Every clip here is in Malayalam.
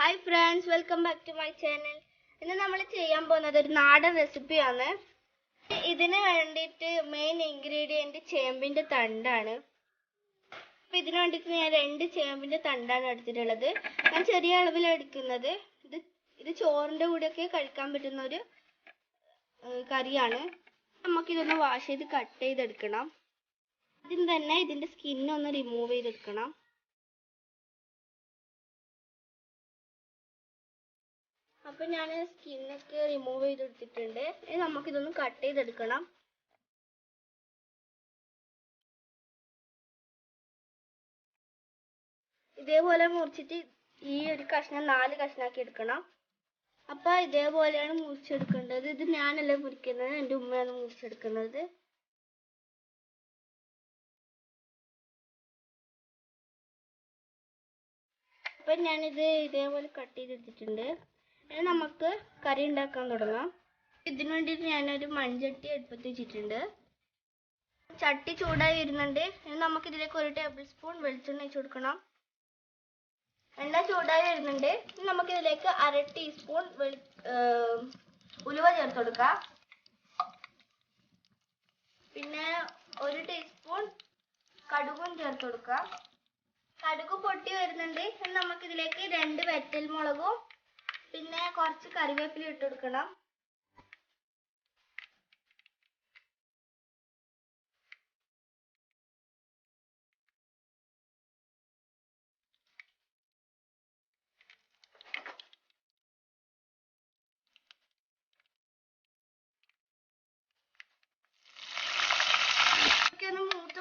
Hi friends welcome back to my channel ഇന്ന് നമ്മൾ ചെയ്യാൻ പോകുന്നത് ഒരു നാടൻ റെസിപ്പിയാണ് ഇതിന് വേണ്ടിയിട്ട് മെയിൻ ഇൻഗ്രീഡിയന്റ് ചേമ്പിന്റെ തണ്ടാണ്. അപ്പം ഇതിന് വേണ്ടിയിട്ട് ഞാൻ രണ്ട് ചേമ്പിന്റെ തണ്ടാണ് എടുത്തിട്ടുള്ളത്. ഞാൻ ചെറിയ അളവിൽ എടുക്കുന്നത്. ഇത് ഇത് ചോറിന്റെ കൂടെയൊക്കെ കഴിക്കാൻ പറ്റുന്ന ഒരു കറിയാണ്. നമുക്കിതൊന്ന് വാഷ് ചെയ്ത് കട്ട് ചെയ്തെടുക്കണം. ആദ്യം തന്നെ ഇതിന്റെ സ്കിന്നൊന്ന് റിമൂവ് ചെയ്തെടുക്കണം. അപ്പൊ ഞാൻ സ്കിന്നൊക്കെ റിമൂവ് ചെയ്തെടുത്തിട്ടുണ്ട്. ഇനി നമുക്കിതൊന്ന് കട്ട് ചെയ്തെടുക്കണം. ഇതേപോലെ മുറിച്ചിട്ട് ഈ ഒരു കഷ്ണം നാല് കഷ്ണാക്കി എടുക്കണം. അപ്പൊ ഇതേപോലെയാണ് മുറിച്ചെടുക്കേണ്ടത്. ഇത് ഞാനല്ല മുറിക്കുന്നത് എന്റെ ഉമ്മയാണ് മുറിച്ചെടുക്കുന്നത്. അപ്പൊ ഞാനിത് ഇതേപോലെ കട്ട് ചെയ്തെടുത്തിട്ടുണ്ട്. ഇനി നമുക്ക് കറി ഉണ്ടാക്കാൻ തുടങ്ങാം. ഇതിനു വേണ്ടിയിട്ട് ഞാനൊരു മൺചട്ടി എടുപ്പത്ത് വെച്ചിട്ടുണ്ട്. ചട്ടി ചൂടായി വരുന്നുണ്ട്. ഇനി നമുക്ക് ഇതിലേക്ക് ഒരു ടേബിൾ സ്പൂൺ വെളിച്ചെണ്ണ വെച്ച് കൊടുക്കണം. എണ്ണ ചൂടായി വരുന്നുണ്ട്. ഇനി നമുക്ക് ഇതിലേക്ക് അര ടീസ്പൂൺ വെളി ഉലുവ ചേർത്ത് കൊടുക്കാം. പിന്നെ ഒരു ടീസ്പൂൺ കടുകും ചേർത്ത് കൊടുക്കാം. കടുക് പൊട്ടി വരുന്നുണ്ട്. നമുക്ക് ഇതിലേക്ക് രണ്ട് വെറ്റൽ മുളകും പിന്നെ കുറച്ച് കറിവേപ്പില ഇട്ട് കൊടുക്കണം.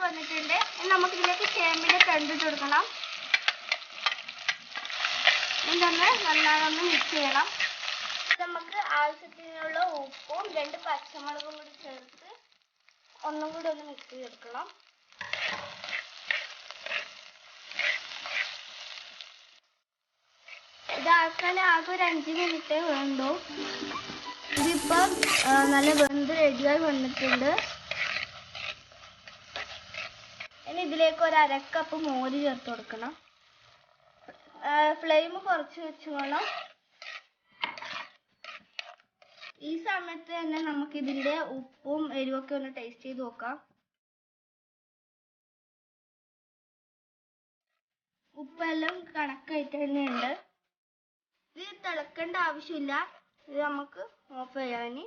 വന്നിട്ടുണ്ട്. നമുക്ക് ഇതിലേക്ക് ചേമ്പിന്റെ തണ്ട് ഇട്ട് കൊടുക്കണം. നന്നായി മിക്സ് ചെയ്യണം. നമുക്ക് ആവശ്യത്തിനുള്ള ഉപ്പും രണ്ട് പച്ചമുളകും കൂടി ചേർത്ത് ഒന്നും കൂടി ഒന്ന് മിക്സ് ചെയ്തെടുക്കണം. ഇതാക്കാൻ ആകെ ഒരു അഞ്ച് മിനിറ്റ് വേണ്ടു. ഇതിപ്പം നല്ല വെന്ത് റെഡിയായി വന്നിട്ടുണ്ട്. ഇനി ഇതിലേക്ക് ഒരു അരക്കപ്പ് മോര് ചേർത്ത് കൊടുക്കണം. ഫ്ലെയിം കുറച്ച് വെച്ച് ഈ സമയത്ത് തന്നെ നമുക്ക് ഇതിന്റെ ഉപ്പും എരിവൊക്കെ ഒന്ന് ടേസ്റ്റ് ചെയ്ത് നോക്കാം. ഉപ്പെല്ലാം കണക്കായിട്ട് തന്നെ ഉണ്ട് ഇത് തിളക്കേണ്ട ആവശ്യമില്ല. ഇത് നമുക്ക് ഓഫ് ചെയ്യാന്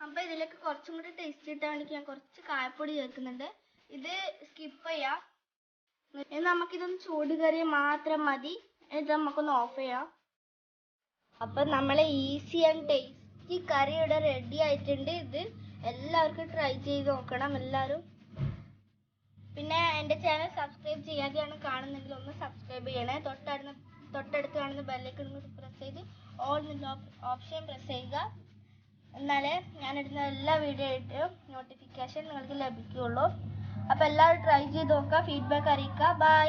അപ്പൊ ഇതിലേക്ക് കുറച്ചും കൂടി ടേസ്റ്റ് കിട്ടാൻ വേണ്ടി ഞാൻ കുറച്ച് കായപ്പൊടി ചേർക്കുന്നുണ്ട്. ഇത് സ്കിപ്പ് ചെയ്യാം. നമുക്കിതൊന്ന് ചൂട് കയറിയ മാത്രം മതി. ഇത് നമുക്കൊന്ന് ഓഫ് ചെയ്യാം. അപ്പൊ നമ്മളെ ഈസി ആൻഡ് ടേസ്റ്റി കറി ഇവിടെ റെഡി ആയിട്ടുണ്ട്. ഇത് എല്ലാവർക്കും ട്രൈ ചെയ്ത് നോക്കണം എല്ലാവരും. പിന്നെ എന്റെ ചാനൽ സബ്സ്ക്രൈബ് ചെയ്യാതെയാണ് കാണുന്നെങ്കിൽ ഒന്ന് സബ്സ്ക്രൈബ് ചെയ്യണേ. തൊട്ടടുന്ന തൊട്ടടുത്ത് കാണുന്ന ബെല്ലൈക്കൺ കൂടി പ്രസ് ചെയ്ത് ഓൾ ഓപ്ഷൻ പ്രസ് ചെയ്യുക. എന്നാലേ ഞാനിടുന്ന എല്ലാ വീഡിയോ ആയിട്ടും നോട്ടിഫിക്കേഷൻ നിങ്ങൾക്ക് ലഭിക്കുകയുള്ളൂ. അപ്പോൾ എല്ലാവരും ട്രൈ ചെയ്ത് നോക്കുക ഫീഡ്ബാക്ക് അറിയിക്കുക ബൈ